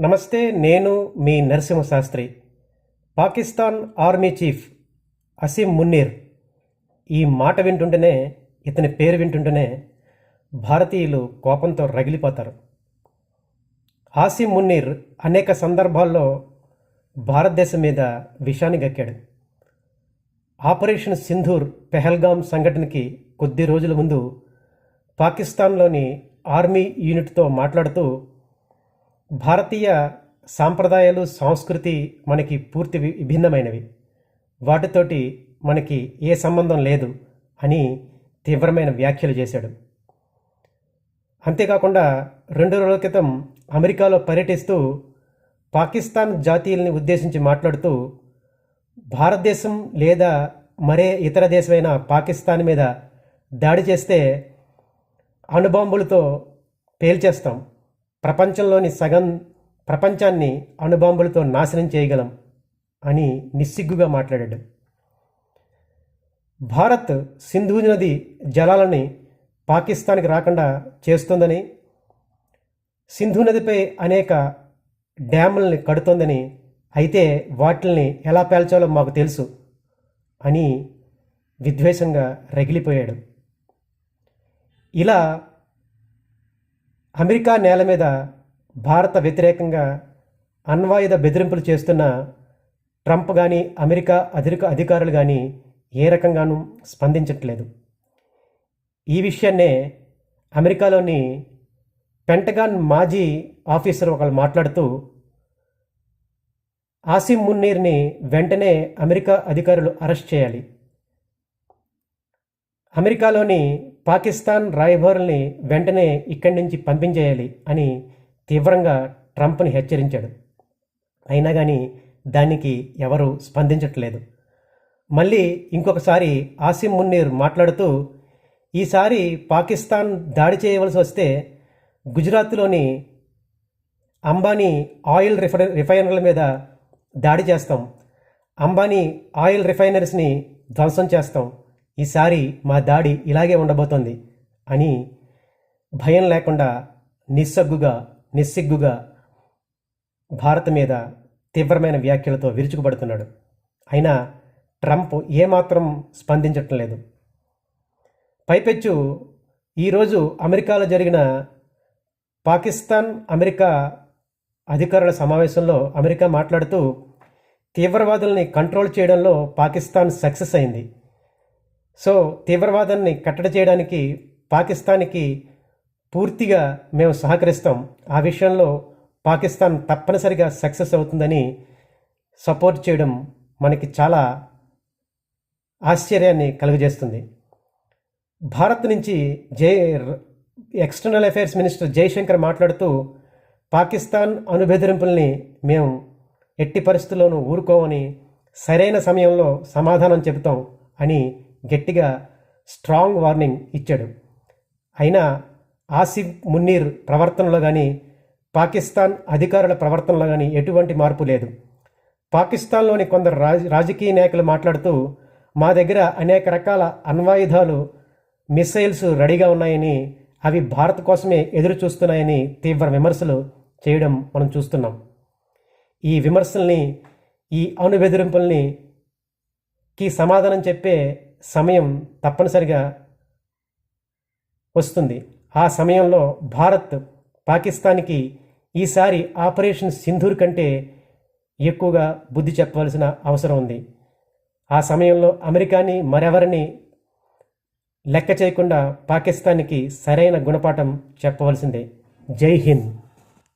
నమస్తే నేను మీ నరసింహశాస్త్రి. పాకిస్తాన్ ఆర్మీ చీఫ్ అసీం మున్నీర్ ఈ మాట వింటుంటేనే ఇతని పేరు వింటుంటేనే భారతీయులు కోపంతో రగిలిపోతారు. ఆసిమ్ మున్నీర్ అనేక సందర్భాల్లో భారతదేశం మీద విషాన్ని గక్కాడు. ఆపరేషన్ సింధూర్ పెహల్గాం సంఘటనకి కొద్ది రోజుల ముందు పాకిస్తాన్లోని ఆర్మీ యూనిట్తో మాట్లాడుతూ భారతీయ సాంప్రదాయాలు సంస్కృతి మనకి పూర్తి వి- విభిన్నమైనవి. వాటితోటి మనకి ఏ సంబంధం లేదు అని తీవ్రమైన వ్యాఖ్యలు చేశాడు. అంతేకాకుండా రెండు రోజుల క్రితం అమెరికాలో పర్యటిస్తూ పాకిస్తాన్ జాతీయుల్ని ఉద్దేశించి మాట్లాడుతూ భారతదేశం లేదా మరే ఇతర దేశమైన పాకిస్తాన్ మీద దాడి చేస్తే అణుబాంబులతో పేల్చేస్తాం. ప్రపంచంలోని సగం ప్రపంచాన్ని అణుబాంబులతో నాశనం చేయగలం అని నిస్సిగ్గుగా మాట్లాడాడు. భారత్ సింధు నది జలాలని పాకిస్తాన్కి రాకుండా చేస్తుందని సింధు నదిపై అనేక డ్యాముల్ని కడుతోందని అయితే వాటిల్ని ఎలా పేల్చాలో మాకు తెలుసు అని విద్వేషంగా రగిలిపోయాడు. ఇలా అమెరికా నేల మీద భారత వ్యతిరేకంగా అణ్వాయుధ బెదిరింపులు చేస్తున్న ట్రంప్ కానీ అమెరికా అధిక అధికారులు కానీ ఏ రకంగానూ స్పందించట్లేదు. ఈ విషయాన్నే అమెరికాలోని పెంటగాన్ మాజీ ఆఫీసర్ ఒకళ్ళు మాట్లాడుతూ ఆసిమ్ మున్నీర్ని వెంటనే అమెరికా అధికారులు అరెస్ట్ చేయాలి. అమెరికాలోని పాకిస్తాన్ రాయభారుల్ని వెంటనే ఇక్కడి నుంచి పంపించేయాలి అని తీవ్రంగా ట్రంప్ని హెచ్చరించాడు. అయినా కానీ దానికి ఎవరు స్పందించట్లేదు. మళ్ళీ ఇంకొకసారి ఆసిమ్ మున్నీర్ మాట్లాడుతూ ఈసారి పాకిస్తాన్ దాడి చేయవలసి వస్తే గుజరాత్లోని అంబానీ ఆయిల్ రిఫై రిఫైనర్ల మీద దాడి చేస్తాం. అంబానీ ఆయిల్ రిఫైనరీస్ని ధ్వంసం చేస్తాం. ఈసారి మా దాడి ఇలాగే ఉండబోతోంది అని భయం లేకుండా నిస్సగ్గుగా నిస్సిగ్గుగా భారత్ మీద తీవ్రమైన వ్యాఖ్యలతో విరుచుకుపడుతున్నాడు. అయినా ట్రంప్ ఏమాత్రం స్పందించటం లేదు. పైపెచ్చు ఈరోజు అమెరికాలో జరిగిన పాకిస్తాన్ అమెరికా అధికారుల సమావేశంలో అమెరికా మాట్లాడుతూ తీవ్రవాదుల్ని కంట్రోల్ చేయడంలో పాకిస్తాన్ సక్సెస్ అయింది. సో తీవ్రవాదాన్ని కట్టడి చేయడానికి పాకిస్తాన్కి పూర్తిగా మేము సహకరిస్తాం. ఆ విషయంలో పాకిస్తాన్ తప్పనిసరిగా సక్సెస్ అవుతుందని సపోర్ట్ చేయడం మనకి చాలా ఆశ్చర్యాన్ని కలుగజేస్తుంది. భారత్ నుంచి జై ఎక్స్టర్నల్ అఫైర్స్ మినిస్టర్ జయశంకర్ మాట్లాడుతూ పాకిస్తాన్ అణుబెదిరింపుల్ని మేము ఎట్టి పరిస్థితుల్లోనూ ఊరుకోమని సరైన సమయంలో సమాధానం చెబుతాం అని గట్టిగా స్ట్రాంగ్ వార్నింగ్ ఇచ్చాడు. అయినా ఆసిఫ్ మున్నీర్ ప్రవర్తనలో కానీ పాకిస్తాన్ అధికారుల ప్రవర్తనలో కానీ ఎటువంటి మార్పు లేదు. పాకిస్తాన్లోని కొందరు రాజ రాజకీయ నాయకులు మాట్లాడుతూ మా దగ్గర అనేక రకాల అణ్వాయుధాలు మిసైల్స్ రెడీగా ఉన్నాయని అవి భారత్ కోసమే ఎదురు చూస్తున్నాయని తీవ్ర విమర్శలు చేయడం మనం చూస్తున్నాం. ఈ విమర్శల్ని ఈ అణు బెదిరింపుల్ని కి సమాధానం చెప్పే సమయం తప్పనిసరిగా వస్తుంది. ఆ సమయంలో భారత్ పాకిస్తాన్కి ఈసారి ఆపరేషన్ సింధూర్ కంటే ఎక్కువగా బుద్ధి చెప్పవలసిన అవసరం ఉంది. ఆ సమయంలో అమెరికాని మరెవరిని లెక్క చేయకుండా పాకిస్తాన్కి సరైన గుణపాఠం చెప్పవలసిందే. జై హింద్.